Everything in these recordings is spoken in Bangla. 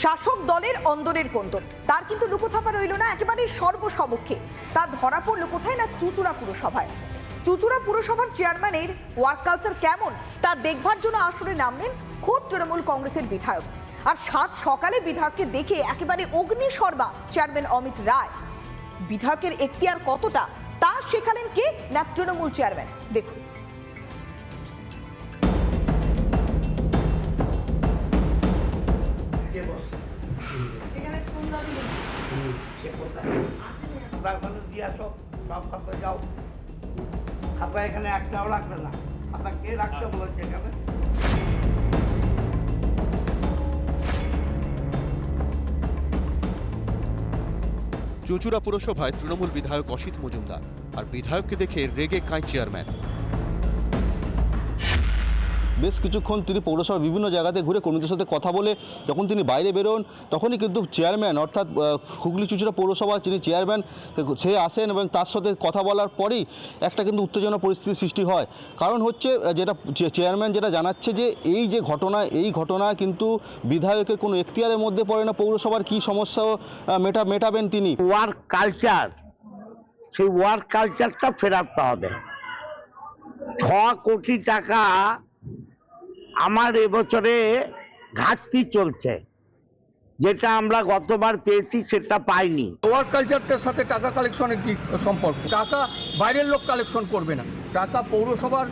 শাসক দলের অন্দরের কন্দর। তার কিন্তু লুকোছাপা রইল না একেবারে সর্বসমক্ষে। তা ধরা পড়ল কোথায় না চুচুড়া পুরসভায়? চুচুড়া পুরসভার চেয়ারম্যানের ওয়ার্ক কালচার কেমন, তা দেখবার জন্য আসরে নামলেন খোদ তৃণমূল কংগ্রেসের বিধায়ক। আর সাত সকালে বিধায়ককে দেখে একেবারে অগ্নিসর্বা চেয়ারম্যান অমিত রায়। বিধায়কের এখতিয়ার কতটা, তা শেখালেন কে না তৃণমূল চেয়ারম্যান? দেখুন। তারপরে দিয়ে আসো, সব খাতা যাও। খাতা এখানে একটাও রাখবে না। খাতা কে রাখতে বলেছে এখানে? চুচুড়া পুরসভায় তৃণমূল বিধায়ক অসিত মজুমদার। আর বিধায়ককে দেখে রেগে কাঁই চেয়ারম্যান বেশ কিছুক্ষণ তিনি পৌরসভার বিভিন্ন জায়গাতে ঘুরে কর্মীদের সাথে কথা বলে যখন তিনি বাইরে বেরোন, তখনই কিন্তু চেয়ারম্যান অর্থাৎ হুগলি চুচুড়া পৌরসভা যিনি চেয়ারম্যান সে আসেন এবং তার সাথে কথা বলার পরেই একটা কিন্তু উত্তেজনা পরিস্থিতির সৃষ্টি হয়। কারণ হচ্ছে যেটা চেয়ারম্যান যেটা জানাচ্ছে যে এই যে ঘটনা, এই ঘটনা কিন্তু বিধায়কের কোনো এখতিয়ারের মধ্যে পড়ে না। পৌরসভার কী সমস্যা মেটা, মেটাবেন তিনি? ওয়ার্ক কালচার, সেই ওয়ার্ক কালচারটা ফেরাতে হবে। ছ কোটি টাকা আমার এবছরে ঘাটতি চলছে। যেটা আমরা গতবার পেয়েছি সেটা পাইনি। ওয়ার্ক কালচারটার সাথে টাকা কালেকশনের কি সম্পর্ক? টাকা বাইরের লোক কালেকশন করবে না। টাকা পৌরসভার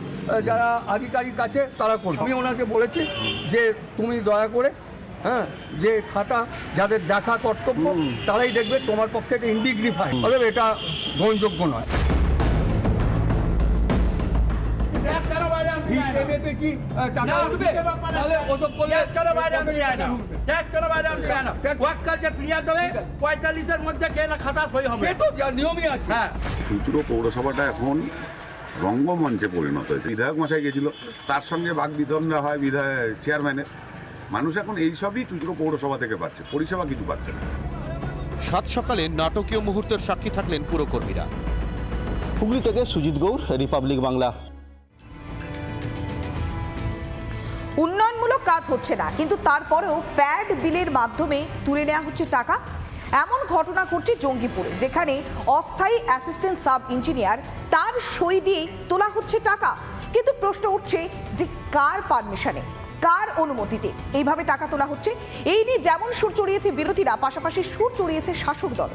যারা আধিকারিক আছে তারা করবে। আমি ওনাকে বলেছি যে তুমি দয়া করে হ্যাঁ যে খাতা যাদের দেখা কর্তব্য তারাই দেখবে তোমার পক্ষে এটা ইনডিগনিফাই অতএব এটা গ্রহণযোগ্য নয়। ভিটেপে কি টাকা উঠবে তাহলে ওসব করলে পঁয়তাল্লিশের মধ্যে কে না খাতা সই হবে সে তো যা নিয়মই আছে হ্যাঁ চুচুড়ো পৌরসভাটা এখন রঙ্গমঞ্চে পরিণত হয়েছে। বিধায়ক মশাই গেছিল তার সঙ্গে বাক বিতণ্ডা হয় বিধায়ক চেয়ারম্যানের মানুষ এখন এইসবই চুচুড়ো পৌরসভা থেকে পাচ্ছে পরিষেবা কিছু পাচ্ছে না। সাত সকালে নাটকীয় মুহূর্তের সাক্ষী থাকলেন পুরকর্মীরা। হুগলি থেকে সুজিত গৌর রিপাবলিক বাংলা। উন্নয়নমূলক কাজ হচ্ছে না, কিন্তু তারপরেও প্যাড বিলের মাধ্যমে তুলে নেওয়া হচ্ছে টাকা। এমন ঘটনা ঘটছে জঙ্গিপুরে, যেখানে অস্থায়ী অ্যাসিস্ট্যান্ট সাব ইঞ্জিনিয়ার তার সই দিয়েই তোলা হচ্ছে টাকা। কিন্তু প্রশ্ন উঠছে যে কার পারমিশনে, কার অনুমতিতে এইভাবে টাকা তোলা হচ্ছে? এই নিয়ে যেমন সুর চড়িয়েছে বিরোধীরা, পাশাপাশি সুর চড়িয়েছে শাসক দল।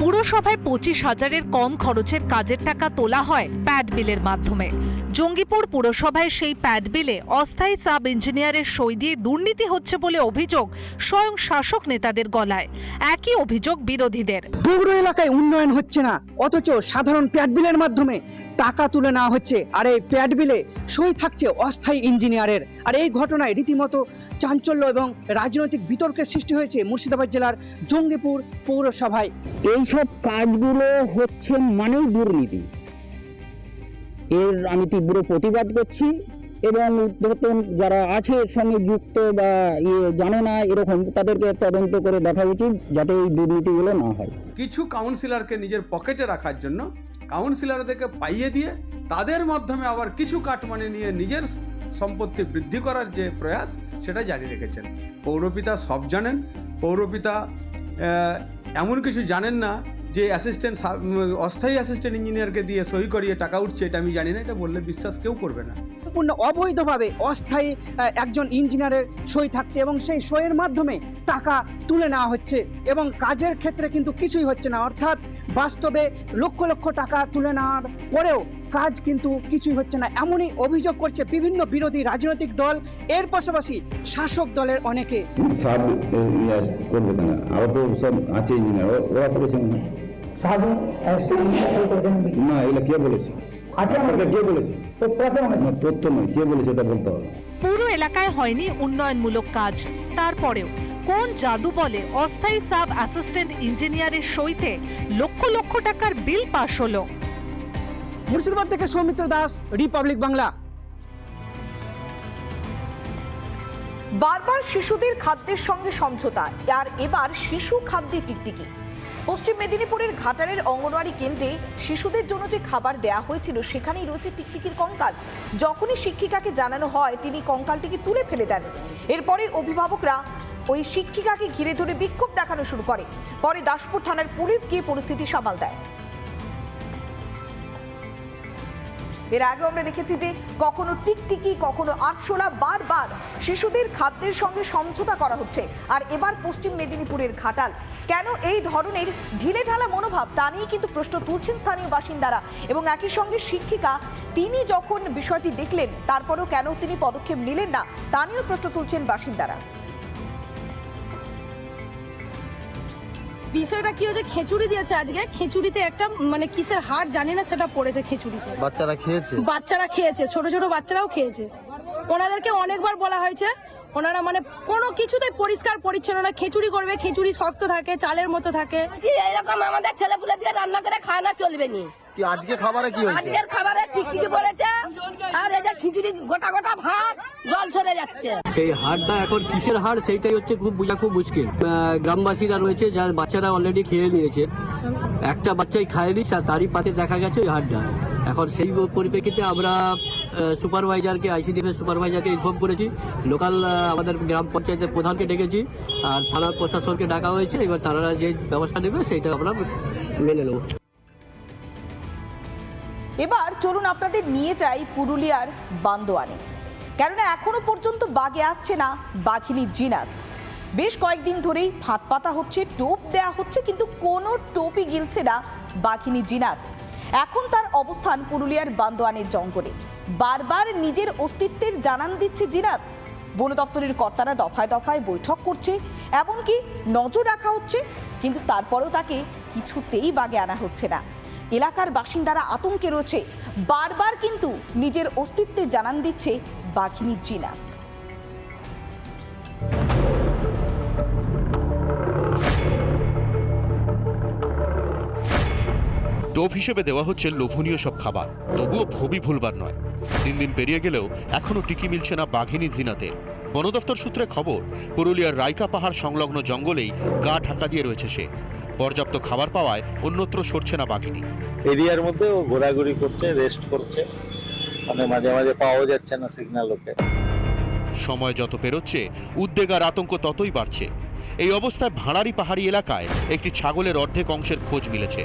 পুরসভায় পঁচিশ হাজারের কম খরচের কাজের টাকা তোলা হয় প্যাড বিলের মাধ্যমে। জঙ্গিপুর পুরসভায় সেই প্যাড বিলে অস্থায়ী সাব ইঞ্জিনিয়ারের সই দিয়ে দুর্নীতি হচ্ছে বলে অভিযোগ স্বয়ং শাসক নেতাদের গলায়। একই অভিযোগ বিরোধীদের। পৌর এলাকায় উন্নয়ন হচ্ছে না, অথচ সাধারণ প্যাড বিলের মাধ্যমে টাকা তুলে নেওয়া হচ্ছে। আর এই প্যাড বিলে সই থাকছে অস্থায়ী ইঞ্জিনিয়ারের। আর এই ঘটনায় রীতিমতো চাঞ্চল্য এবং রাজনৈতিক বিতর্কের সৃষ্টি হয়েছে মুর্শিদাবাদ জেলার জঙ্গিপুর পৌরসভায়। এইসব কাজগুলো হচ্ছে মানেই দুর্নীতি। এর আমি তীব্র প্রতিবাদ করছি এবং নতুন যারা আছে এর সঙ্গে যুক্ত বা ইয়ে জানে না এরকম তাদেরকে তদন্ত করে দেখা উচিত যাতে এই দুর্নীতিগুলো না হয়। কিছু কাউন্সিলরকে নিজের পকেটে রাখার জন্য কাউন্সিলরদেরকে পাইয়ে দিয়ে তাদের মাধ্যমে আবার কিছু কাটমানি নিয়ে নিজের সম্পত্তি বৃদ্ধি করার যে প্রয়াস, সেটা জারি রেখেছেন। পৌরপিতা সব জানেন। পৌরপিতা এমন কিছু জানেন না যে অ্যাসিস্ট্যান্ট অস্থায়ী অ্যাসিস্ট্যান্ট ইঞ্জিনিয়ারকে দিয়ে সই করিয়ে টাকা উঠছে, এটা আমি জানি না, এটা বললে বিশ্বাস কেউ করবে না। অবৈধভাবে অস্থায়ী একজন ইঞ্জিনিয়ারের সই থাকছে এবং সেই সইয়ের মাধ্যমে টাকা তুলে নেওয়া হচ্ছে এবং কাজের ক্ষেত্রে কিন্তু কিছুই হচ্ছে না। অর্থাৎ বাস্তবে লক্ষ লক্ষ টাকা তুলে নেওয়ার পরেও কাজ কিন্তু কিছুই হচ্ছে না। এমনই অভিযোগ করছে বিভিন্ন বিরোধী রাজনৈতিক দল। এর পাশাপাশি শাসক দলের অনেকে। সব করবে কেন? আরও তো সব আছে ইঞ্জিনিয়ার ওরা করেছে না কে বলেছে? আপনাকে কে বলেছে? তথ্য নয়। কে বলেছে এটা বলতে হবে? পুরো এলাকায় হয়নি উন্নয়নমূলক কাজ। তারপরেও কোন জাদু বলে অস্থায়ী সাব অ্যাসিস্ট্যান্ট ইঞ্জিনিয়ারের সইতে লক্ষ লক্ষ টাকার বিল পাশ হলো? মুর্শিদাবাদ থেকে সৌমিত্র দাস রিপাবলিক বাংলা। বারবার শিশুদের খাদ্যের সঙ্গে সমঝোতা আর এবার শিশু খাদ্যে টিকটিকি। পশ্চিম মেদিনীপুরের ঘাটারের অঙ্গনওয়াড়ি কেন্দ্রে শিশুদের জন্য যে খাবার দেয়া হয়েছিল সেখানেই রয়েছে টিকটিকির কঙ্কাল। যখনই শিক্ষিকাকে জানানো হয় তিনি কঙ্কালটিকে তুলে ফেলে দেন। এরপরে অভিভাবকরা ওই শিক্ষিকাকে ঘিরে ধরে বিক্ষোভ দেখানো শুরু করে। পরে দাসপুর থানার পুলিশ গিয়ে পরিস্থিতি সামাল দেয়। এর আগে আমরা দেখেছি যে কখনো টিকটিকি, কখনো আটশোলা বারবার শিশুদের খাদ্যের সঙ্গে সমঝোতা করা হচ্ছে। আর এবার পশ্চিম মেদিনীপুরের ঘাটাল। কেন এই ধরনের ঢিলে ঢালা মনোভাব তা নিয়ে কিন্তু প্রশ্ন তুলছেন স্থানীয় বাসিন্দারা। এবং একই সঙ্গে শিক্ষিকা, তিনি যখন বিষয়টি দেখলেন, তারপরেও কেন তিনি পদক্ষেপ নিলেন না, তা নিয়েও প্রশ্ন তুলছেন বাসিন্দারা। বিষয়টা কি হয়েছে? খেচুড়ি দিয়েছে আজকে। খেচুড়িতে একটা মানে কিসের হার জানি না সেটা পড়েছে খেচুড়ি বাচ্চারা খেয়েছে? বাচ্চারা খেয়েছে ছোট ছোট বাচ্চারাও খেয়েছে। ওনাদেরকে অনেকবার বলা হয়েছে ওনারা মানে কোনো কিছুতে পরিষ্কার পরিচ্ছন্ন না। খিচুড়ি করবে খিচুড়ি শক্ত থাকে চালের মতো থাকে। এরকম আমাদের ছেলেপুলে দিয়ে রান্না করে খাওয়ানো চলবে নি। কি আজকে খাবারে কি হয়েছে? আজকের খাবারে টিকটিকি পড়েছে আর এই যে খিচুড়ি গোটা গোটা ভাত জল সরে যাচ্ছে। সেই হারটা এখন কিসের হার সেইটাই হচ্ছে খুব বোঝা খুব মুশকিল। গ্রামবাসীরা রয়েছে যার বাচ্চারা অলরেডি খেয়ে নিয়েছে। একটা বাচ্চাই খায়নি তারই পাতে দেখা গেছে ওই হারটা এখন সেই পরিপ্রেক্ষিতে আমরা সুপারভাইজারকে আইসিডিএফের সুপারভাইজারকে ইনফর্ম করেছি। লোকাল আমাদের গ্রাম পঞ্চায়েতের প্রধানকে ডেকেছি। আর থানার প্রশাসনকে ডাকা হয়েছে। এবার তারা যে ব্যবস্থা নেবে সেইটা আমরা মেনে নেব। এবার চলুন আপনাদের নিয়ে যাই পুরুলিয়ার বান্দোয়ানে। কেননা এখনও পর্যন্ত বাগে আসছে না বাঘিনী জিনাত। বেশ কয়েকদিন ধরেই ফাঁদ পাতা হচ্ছে, টোপ দেয়া হচ্ছে, কিন্তু কোনো টোপই গিলছে না বাঘিনী জিনাত। এখন তার অবস্থান পুরুলিয়ার বান্দোয়ানের জঙ্গলে। বারবার নিজের অস্তিত্বের জানান দিচ্ছে জিনাত। বন দপ্তরের কর্তারা দফায় দফায় বৈঠক করছে, এমনকি নজর রাখা হচ্ছে, কিন্তু তারপরেও তাকে কিছুতেই বাগে আনা হচ্ছে না। এলাকার বাসিন্দারা আতঙ্কে রয়েছে। বারবার কিন্তু নিজের অস্তিত্বের জানান দিচ্ছে বাঘিনী জিনা। টোপ হিসেবে দেওয়া হচ্ছে লোভনীয় সব খাবার। তবুও ভবি ভুলবার নয়। দিন দিন পেরিয়ে গেলেও এখনও টিকি মিলছে না বাঘিনী জিনাতের বন সূত্রে খবর, পুরুলিয়ার রাইকা পাহাড় সংলগ্ন জঙ্গলেই গা ঢাকা দিয়ে রয়েছে সে। পর্যাপ্ত খাবার পাওয়ায় অন্যত্র সরছে না বাঘিনী। এরিয়ার মধ্যে ও ঘোরাঘুরি করছে রেস্ট করছে। মানে মাঝে মাঝে পাওয়া যাচ্ছে না সিগন্যাল ওকে। সময় যত পেরোচ্ছে উদ্বেগ আর আতঙ্ক ততই বাড়ছে। এই অবস্থায় ভাঁড়ারি পাহাড়ি এলাকায় একটি ছাগলের অর্ধেক অংশের খোঁজ মিলেছে।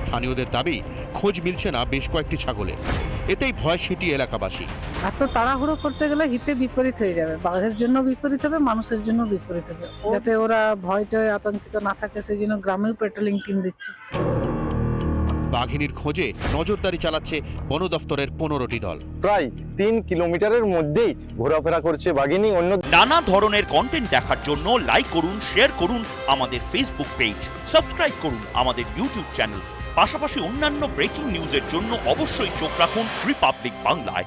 স্থানীয়দের দাবি খোঁজ মিলছে না বেশ কয়েকটি ছাগলের। এতেই ভয় সেটি এলাকাবাসী। এত তাড়াহুড়ো করতে গেলে হিতে বিপরীত হয়ে যাবে। বাঘের জন্য বিপরীত হবে মানুষের জন্য বিপরীত হবে। যাতে ওরা ভয় টয় আতঙ্কিত না থাকে সেই জন্য গ্রামেও পেট্রোলিং টিম দিচ্ছে। বাঘিনীর খোঁজে নজরদারি চালাচ্ছে বন দফতরের পনেরোটি দল। প্রায় তিন কিলোমিটারের মধ্যেই ঘোরাফেরা করছে বাঘিনী। অন্য নানা ধরনের কন্টেন্ট দেখার জন্য লাইক করুন শেয়ার করুন আমাদের ফেসবুক পেজ সাবস্ক্রাইব করুন আমাদের ইউটিউব চ্যানেল পাশাপাশি অন্যান্য ব্রেকিং নিউজের জন্য অবশ্যই চোখ রাখুন রিপাবলিক বাংলায়